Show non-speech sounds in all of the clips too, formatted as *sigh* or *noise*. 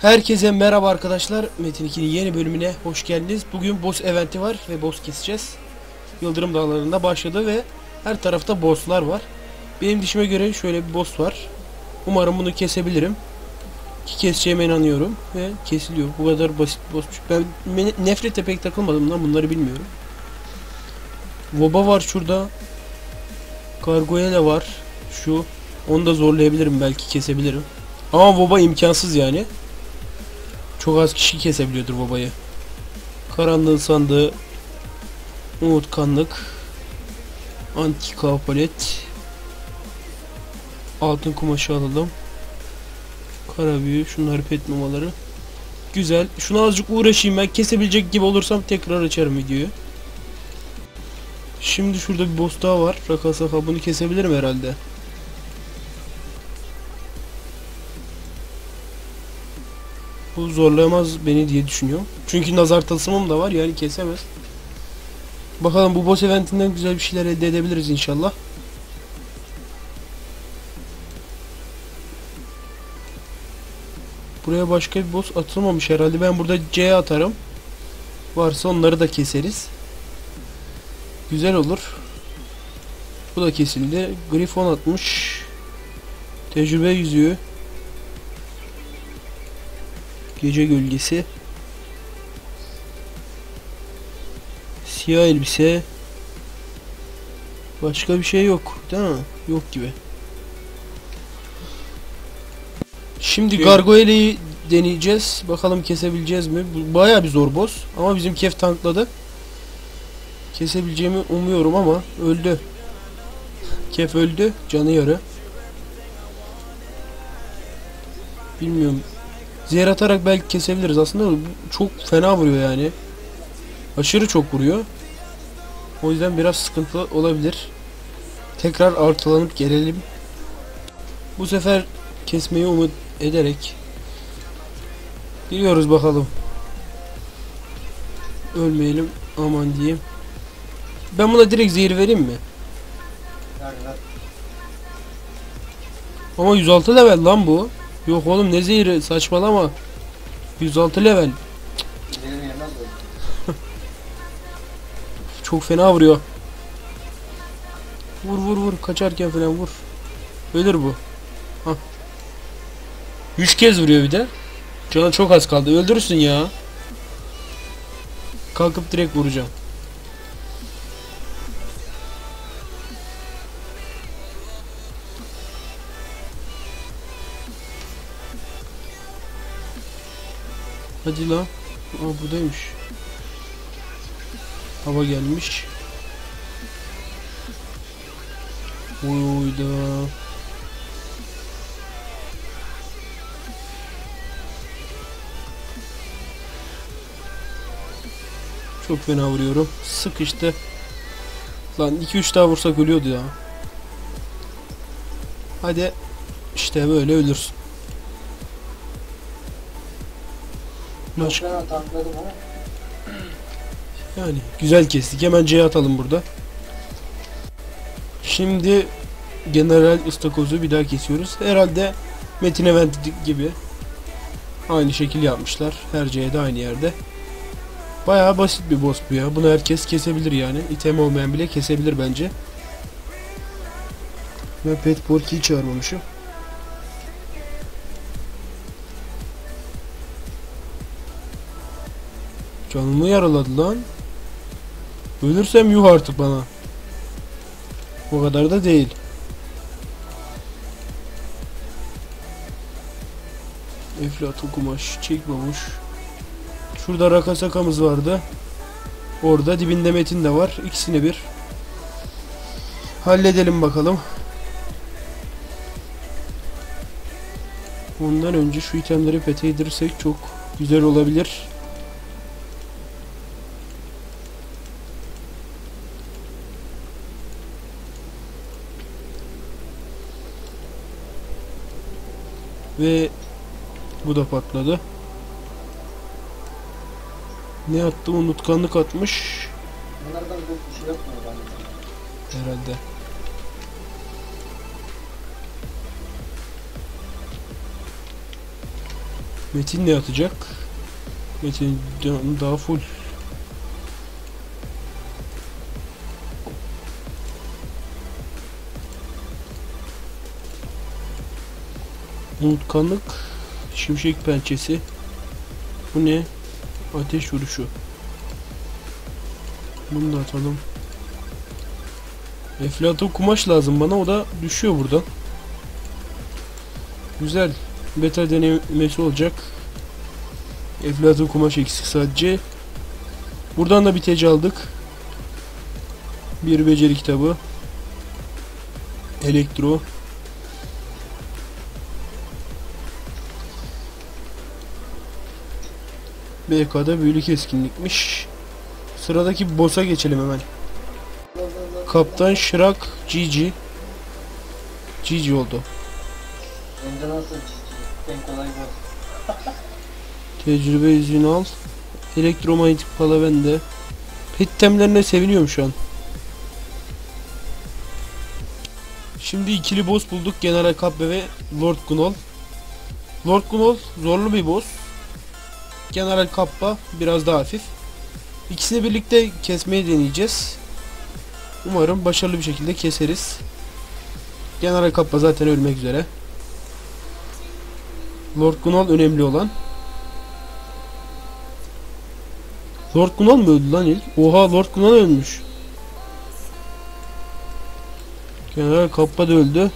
Herkese merhaba arkadaşlar. Metin 2'nin yeni bölümüne hoş geldiniz. Bugün boss eventi var ve boss keseceğiz. Yıldırım Dağları'nda başladı ve her tarafta bosslar var. Benim dişime göre şöyle bir boss var. Umarım bunu kesebilirim. Ki keseceğime inanıyorum ve kesiliyor. Bu kadar basit bossmuş. Ben nefrete pek takılmadım lan bunları bilmiyorum. Voba var şurada. Gargoyle var. Şu. Onu da zorlayabilirim belki kesebilirim. Ama Voba imkansız yani. Çok az kişi kesebiliyordur babayı. Karanlığın sandığı Unutkanlık Antika palet Altın kumaşı alalım. Kara büyü Şunlar pet mamaları Güzel. Şuna azıcık uğraşayım ben. Kesebilecek gibi olursam tekrar açarım videoyu. Şimdi şurada bir boss daha var. Rakasa bunu kesebilirim herhalde Bu zorlayamaz beni diye düşünüyorum. Çünkü nazar tılsımım da var yani kesemez. Bakalım bu boss eventinden güzel bir şeyler elde edebiliriz inşallah. Buraya başka bir boss atılmamış herhalde. Ben burada C atarım. Varsa onları da keseriz. Güzel olur. Bu da kesildi. Grifon atmış. Tecrübe yüzüğü. Gece gölgesi. Siyah elbise. Başka bir şey yok, değil mi? Yok gibi. Şimdi Gargoyle'yi deneyeceğiz. Bakalım kesebileceğiz mi? Baya bir zor boss. Ama bizim kef tankladı. Kesebileceğimi umuyorum ama öldü. Kef öldü. Canı yarı. Bilmiyorum. Zehir atarak belki kesebiliriz aslında çok fena vuruyor yani. Aşırı çok vuruyor. O yüzden biraz sıkıntı olabilir. Tekrar artılanıp gelelim. Bu sefer kesmeyi umut ederek giriyoruz bakalım. Ölmeyelim aman diyeyim. Ben buna direkt zehir vereyim mi? Ama 106 level lan bu. Yok oğlum ne zehri saçmalama. 106 level. *laughs* Çok fena vuruyor. Vur vur vur kaçarken falan vur. Ölür bu. Hah. 3 kez vuruyor bir de. Canı çok az kaldı. Öldürürsün ya. Kalkıp direkt vuracağım. Hadi lan. Aa buradaymış. Hava gelmiş. Uyda. Çok fena vuruyorum. Sıkıştı. Lan 2-3 daha vursak ölüyordu ya. Hadi. İşte böyle ölürsün. Ama Yani güzel kestik. Hemen C atalım burada. Şimdi General ıstakozu bir daha kesiyoruz. Herhalde Metin Event gibi aynı şekil yapmışlar. Her C'de aynı yerde. Bayağı basit bir boss bu ya. Bunu herkes kesebilir yani. İtem olmayan bile kesebilir bence. Ben Pet Porky'yi çağırmamışım. Canımı yaraladı lan. Ölürsem yuh artık bana. O kadar da değil. Eflatun kumaş, çekmemiş. Şurada rakasakamız vardı. Orada dibinde metin de var. İkisini bir. Halledelim bakalım. Ondan önce şu itemleri pete yedirirsek çok güzel olabilir. Ve bu da patladı. Ne attı? Unutkanlık atmış. bunlardan bu şey yok mu? Herhalde. Metin ne atacak? Metin da- daha full. Unutkanlık, şimşek pençesi. Bu ne? Ateş vuruşu. Bunu da atalım. Eflatun kumaş lazım bana o da düşüyor buradan. Güzel. Beta denemesi olacak. Eflatun kumaş eksik sadece. Buradan da bir tec aldık. Bir beceri kitabı. Elektro. BK'da büyülü keskinlikmiş. Sıradaki boss'a geçelim hemen. Kaptan Şırak GG. GG oldu. De nasıl cici? En kolay bu. *laughs* Tecrübe izini al. Elektromanyetik pala bende. Pet temlerine seviniyorum şu an. Şimdi ikili boss bulduk. General Kapbe ve Lord Gunol. Lord Gunol zorlu bir boss. General Kappa biraz daha hafif. İkisini birlikte kesmeyi deneyeceğiz. Umarım başarılı bir şekilde keseriz. General Kappa zaten ölmek üzere. Lord Gunol önemli olan. Lord Gunal mı öldü lan ilk? Oha Lord Gunal ölmüş. General Kappa da öldü.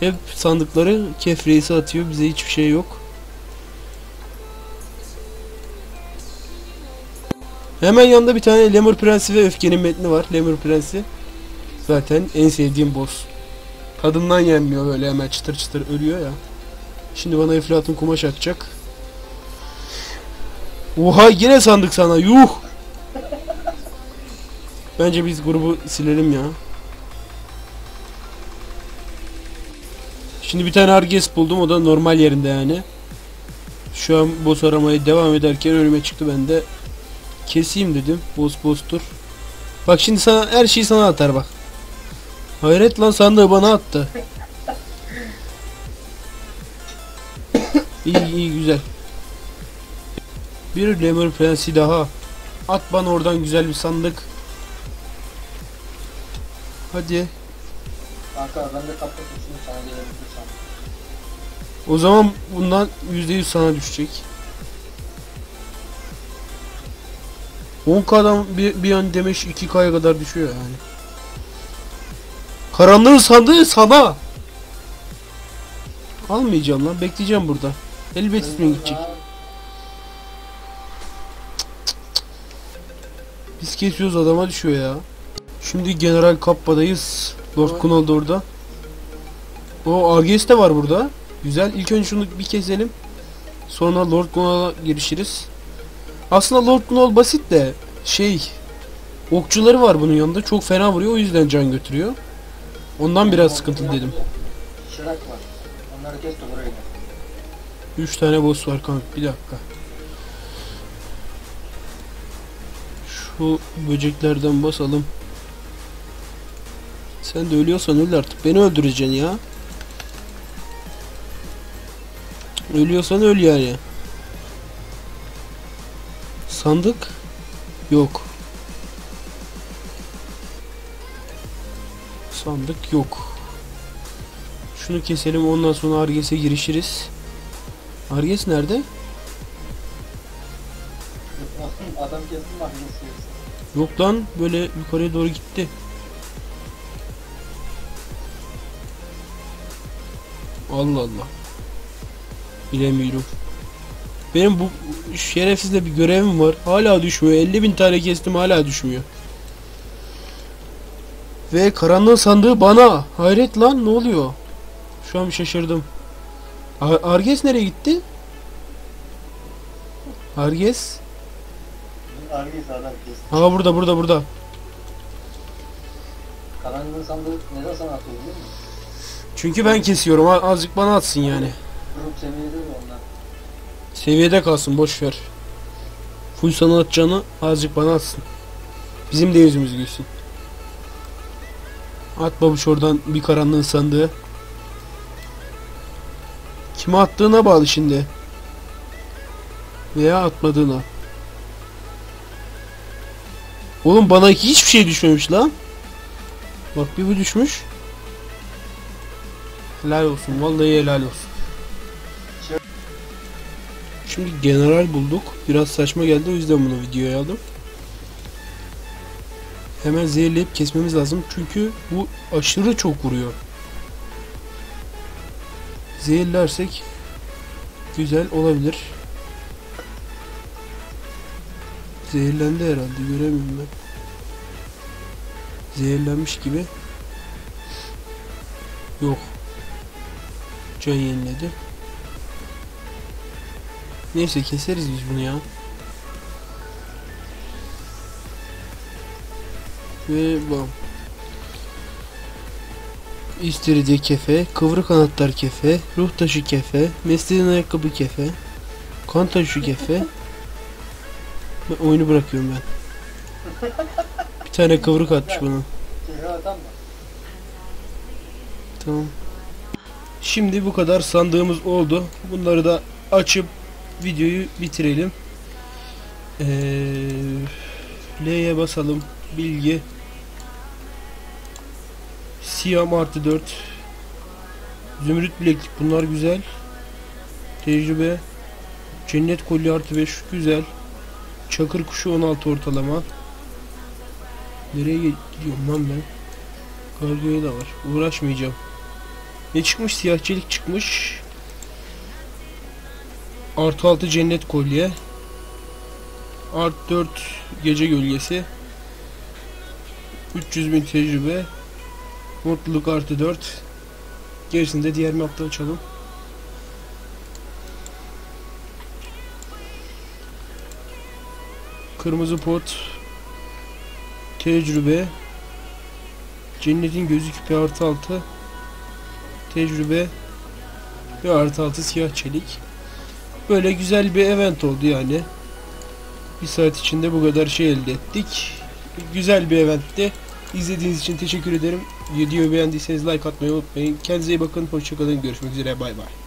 Hep sandıkları Kef Reis'e atıyor. Bize hiçbir şey yok. Hemen yanında bir tane Lemur Prensi ve Öfkenin metni var. Lemur Prensi zaten en sevdiğim boss. Tadından yenmiyor böyle hemen çıtır çıtır ölüyor ya. Şimdi bana Eflatun kumaş atacak. Oha yine sandık sana yuh. Bence biz grubu silelim ya. Şimdi bir tane Arges buldum o da normal yerinde yani. Şu an boss aramaya devam ederken önüme çıktı ben de keseyim dedim. Boss boss'tur. Bak şimdi sana her şeyi sana atar bak. Hayret lan sandığı bana attı. iyi iyi güzel. Bir Lemur Prensi daha. At bana oradan güzel bir sandık. Hadi. Kanka ben de tutayım sana gelebilir sandım. O zaman bundan %100 sana düşecek. 10k'dan bir, bir an demiş 2k'ya kadar düşüyor yani. Karanlığın sandığı sana. Almayacağım lan bekleyeceğim burada. Elbet ismin gidecek. Biz kesiyoruz adama düşüyor ya. Şimdi General Kappa'dayız. Lord Kunal da orada. O Arges de var burada. Güzel. İlk önce şunu bir keselim. Sonra Lord Kunal'a girişiriz. Aslında Lord Kunal basit de şey okçuları var bunun yanında. Çok fena vuruyor. O yüzden can götürüyor. Ondan biraz sıkıntılı dedim. Şırak var. Onları kes de buraya gel. 3 tane boss var kanka. Bir dakika. Şu böceklerden basalım. Sen de ölüyorsan öl artık. Beni öldüreceksin ya. Ölüyorsan öl yani. Sandık? Yok. Sandık yok. Şunu keselim ondan sonra Arges'e girişiriz. Arges nerede? Adam kestim Yok lan böyle yukarıya doğru gitti. Allah Allah. Bilemiyorum. Benim bu şerefsizle bir görevim var. Hala düşmüyor. 50 bin tane kestim hala düşmüyor. Ve karanlığın sandığı bana. Hayret lan ne oluyor? Şu an şaşırdım. Ar- Arges nereye gitti? Arges? Argis adam kesti. Aa burada burada burada. Karanlığın sandığı neden sana atıyor? Çünkü ben kesiyorum. Azıcık bana atsın yani. Grup seviyede mi onlar? Seviyede kalsın boş ver. Full sana azıcık bana atsın. Bizim de yüzümüz gülsün. At babuş oradan bir karanlığın sandığı. Kime attığına bağlı şimdi. Veya atmadığına. Oğlum bana hiçbir şey düşmemiş lan. Bak bir bu düşmüş. Helal olsun. Vallahi helal olsun. Şimdi general bulduk. Biraz saçma geldi o yüzden bunu videoya aldım. Hemen zehirleyip kesmemiz lazım. Çünkü bu aşırı çok vuruyor. Zehirlersek güzel olabilir. Zehirlendi herhalde göremiyorum ben. Zehirlenmiş gibi. Yok. Can yeniledi. Neyse keseriz biz bunu ya. Ve bam. İstiridye kefe, kıvrık kanatlar kefe, ruh taşı kefe, mesleğin ayakkabı kefe, kan taşı kefe. Ben oyunu bırakıyorum ben. Bir tane kıvrık atmış bana. Tamam. Şimdi bu kadar sandığımız oldu. Bunları da açıp videoyu bitirelim. Ee, L'ye basalım. Bilgi. Siyam artı 4. Zümrüt bileklik bunlar güzel. Tecrübe. Cennet kolye artı 5 güzel. Çakır kuşu 16 ortalama. Nereye gidiyorum lan ben? Kargoya da var. Uğraşmayacağım. Ne çıkmış? Siyah çelik çıkmış. Artı 6 cennet kolye. Artı 4 gece gölgesi. 300 bin tecrübe. Mutluluk artı 4. Gerisini de diğer mapta açalım. Kırmızı pot. Tecrübe. Cennetin gözü küpe artı 6 tecrübe ve artı altı siyah çelik. Böyle güzel bir event oldu yani. Bir saat içinde bu kadar şey elde ettik. Güzel bir eventti. İzlediğiniz için teşekkür ederim. Videoyu beğendiyseniz like atmayı unutmayın. Kendinize iyi bakın. Hoşçakalın. Görüşmek üzere. Bay bay.